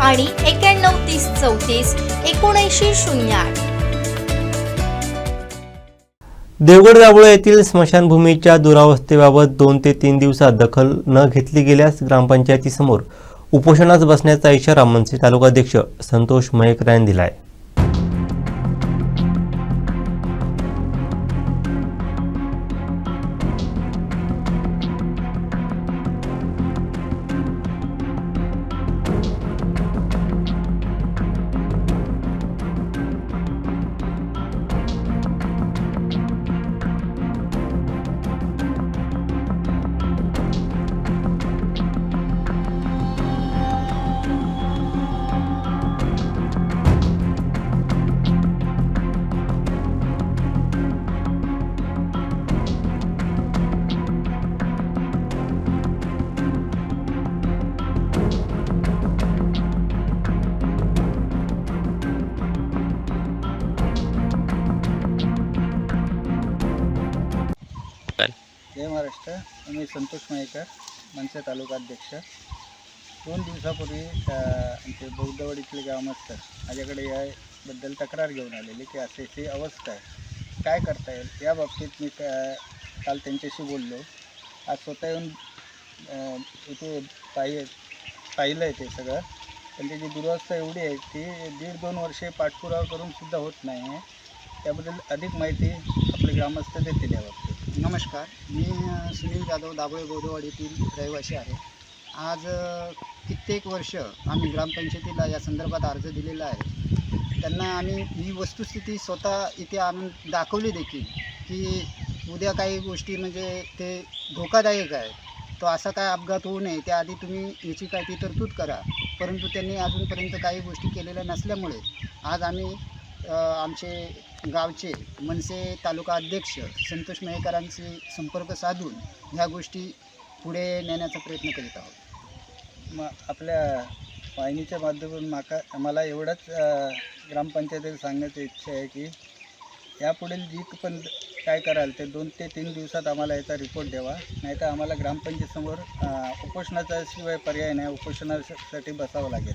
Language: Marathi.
आणि एक्याण्णव तीस चौतीस एकोणऐंशी शून्य आठ. देवगड दाभोळे येथील स्मशानभूमीच्या दुरावस्थेबाबत दोन ते तीन दिवसात दखल न घेतली गेल्यास ग्रामपंचायतीसमोर उपोषणास बसण्याचा इशारा मनसे तालुकाध्यक्ष संतोष मयेकर यांनी दिला आहे जय महाराष्ट्र. मी संतोष मयेकर मनसे तालुकाध्यक्ष दोन दिवसापूर्वी अ, आमचे बौद्धवाडीतले ग्रामस्थ माझ्याकडे याबद्दल तक्रार घेऊन आलेली की असे ही अवस्था आहे. काय करता येईल? या बाबतीत मी का- काल त्यांच्याशी बोललो. आज स्वतः येऊन इथे पाहि पाहिलं आहे ते सगळं. पण त्याची दुरवस्था एवढी आहे की दीड दोन वर्षे पाठपुरावा करून सुद्धा होत नाही आहे त्याबद्दल अधिक माहिती आपले ग्रामस्थ देतील या बाबतीत नमस्कार. मी सुनील जाधव दाभोळे बौद्धवाडीतील रहिवासी आहे. आज कित्येक वर्ष आम्ही ग्रामपंचायतीला या संदर्भात अर्ज दिलेला आहे. त्यांना आम्ही ही वस्तुस्थिती स्वतः इथे आणून दाखवली देखील की उद्या काही गोष्टी म्हणजे ते धोकादायक आहे तो असा काय अपघात होऊ नये त्याआधी तुम्ही याची काय ती तरतूद करा. परंतु त्यांनी अजूनपर्यंत काही गोष्टी केलेल्या नसल्यामुळे आज आम्ही आमचे गावचे मनसे तालुका अध्यक्ष संतोष मेहकरांशी संपर्क साधून ह्या गोष्टी पुढे नेण्याचा प्रयत्न करीत आहोत. मग आपल्या वाहिनीच्या माध्यमातून माका मला एवढंच ग्रामपंचायतीला सांगण्याची इच्छा आहे की यापुढील जी पण काय कराल ते दोन ते तीन दिवसात आम्हाला याचा रिपोर्ट द्यावा. नाहीतर आम्हाला ग्रामपंचायतीसमोर उपोषणाचा शिवाय पर्याय नाही. उपोषणासाठी बसावं लागेल.